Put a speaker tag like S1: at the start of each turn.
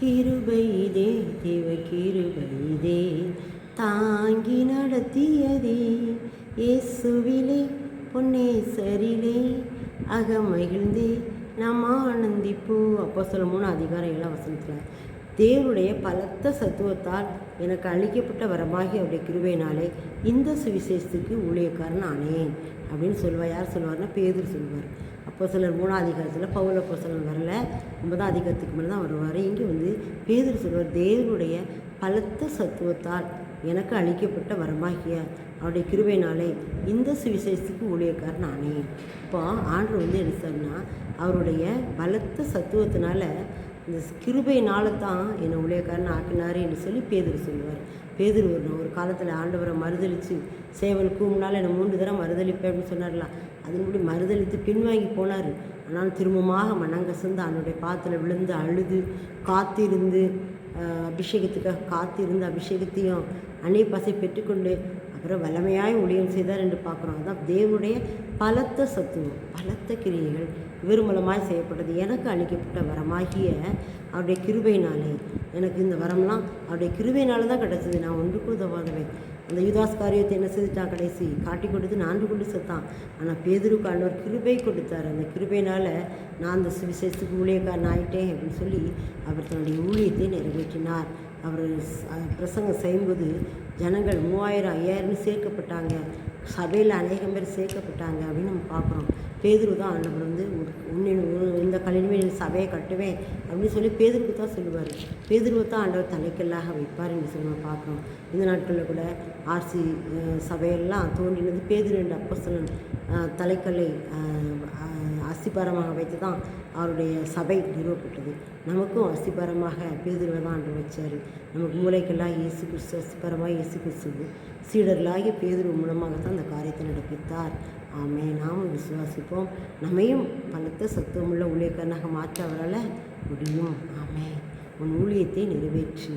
S1: கிருபைதே தேவ கிருபைதே தாங்கி நடத்தியதே. இயேசுவிலே பொன்னேசரிலே அகமகிழ்ந்தே நாம் ஆனந்திப்பூ. அப்போ சொல்ல மூணு அதிகாரம் ஏழாம் வசனத்தில் தேவனுடைய பலத்த சத்துவத்தால் எனக்கு அளிக்கப்பட்ட வரமாகி அவருடைய கிருபையினாலே இந்த சுவிசேஷத்துக்கு ஊழியக்காரன் ஆனேன். அப்படின்னு சொல்லுவார் யார் சொல்லுவார்னா பேதர் சொல்லுவார். அப்போ சிலர் மூணாம் அதிகாரத்தில் பவுல அப்போ வரல. ஒன்பதாம் அதிகாரத்துக்கு மேலே தான் வருவார். இங்கே வந்து பேதர் சொல்லுவார் தேவனுடைய பலத்த சத்துவத்தால் எனக்கு அளிக்கப்பட்ட வரமாகிய அவருடைய கிருபையினாலே இந்த சுவிசேஷத்துக்கு ஊழியக்காரன் நானே. இப்போ ஆண்டு வந்து என்ன சொன்னால் அவருடைய பலத்த சத்துவத்தினால இந்த கிருபையினால தான் என்னை ஊழியக்காரன் ஆக்கினார் என்று சொல்லி பேதர் சொல்லுவார். பேதர் ஒரு ஒரு காலத்தில் ஆண்டவரை மறுதளித்து சேவலுக்கு முன்னால் என்னை மூன்று தரம் மறுதளிப்பேன் அப்படின்னு சொன்னார்லாம் அதன்படி மறுதளித்து பின்வாங்கி போனார். ஆனால் திரும்பமாக மனங்கசந்து அவனுடைய பாத்தில் விழுந்து அழுது காத்திருந்து அபிஷேகத்துக்காக காத்திருந்து அபிஷேகத்தையும் அணை பசை பெற்றுக்கொண்டு அப்புறம் வல்லமையாய் ஊழியம் செய்தார் என்று பார்க்குறோம். அதான் தேவனுடைய பலத்த சத்துவம் பலத்த கிரியைகள் இவர் செய்யப்பட்டது. எனக்கு அளிக்கப்பட்ட வரமாகிய அவருடைய கிருபையினாலே எனக்கு இந்த வரம்லாம் அவருடைய கிருபையினால தான் கிடச்சிது. நான் ஒன்றுக்கும் உதவாதவன். அந்த யுதாஸ் காரியத்தை என்ன செய்துட்டான் கடைசி? காட்டி கொடுத்து நான்கு கொண்டு செத்தான். ஆனால் பேதுருக்கு ஆண்டவர் கிருபை கொடுத்தார். அந்த கிருபையினால் நான் அந்த சுவிசேஷத்துக்கு ஊழியக்காரன் ஆயிட்டேன் அப்படின்னு சொல்லி அவர் தன்னுடைய ஊழியத்தை நிறைவேற்றினார். அவர் பிரசங்கம் செய்யும்போது ஜனங்கள் மூவாயிரம் ஐயாயிரம்னு சேர்க்கப்பட்டாங்க. சபையில் அநேகம் பேர் சேர்க்கப்பட்டாங்க அப்படின்னு நம்ம பார்க்குறோம். பேதுரு தான் ஆண்டவர் வந்து உன்னின் இந்த கல்லின் சபையை கட்டுவேன் அப்படின்னு சொல்லி பேதுருக்கு தான் சொல்லுவார். பேதுருவை தான் ஆண்டவர் தலைக்கல்லாக வைப்பார் என்று சொல்லி நம்ம பார்க்குறோம். இந்த நாட்களில் கூட ஆர்சி சபையெல்லாம் தோன்றினது பேதுரு என்ற அப்போ தலைக்கல்லை அஸ்திபாரமாக வைத்து தான் அவருடைய சபை நிறுவப்பட்டது. நமக்கும் அஸ்திபாரமாக பேதுருவை ஆண்டு வச்சார் நமக்கு மூளைக்கெல்லாம் இயேசு கிறிஸ்து அஸ்திபாரமாக இயேசு கிறிஸ்து சீடர்களாகிய பேதுரு மூலமாக தான் அந்த காரியத்தை நடப்பித்தார். ஆமே நாமும் விசுவாசிப்போம். நம்மையும் பலத்த சத்துவமுள்ள ஊழியக்காரனாக மாற்ற அவரால் முடியும். ஆமே உன் ஊழியத்தை நிறைவேற்று.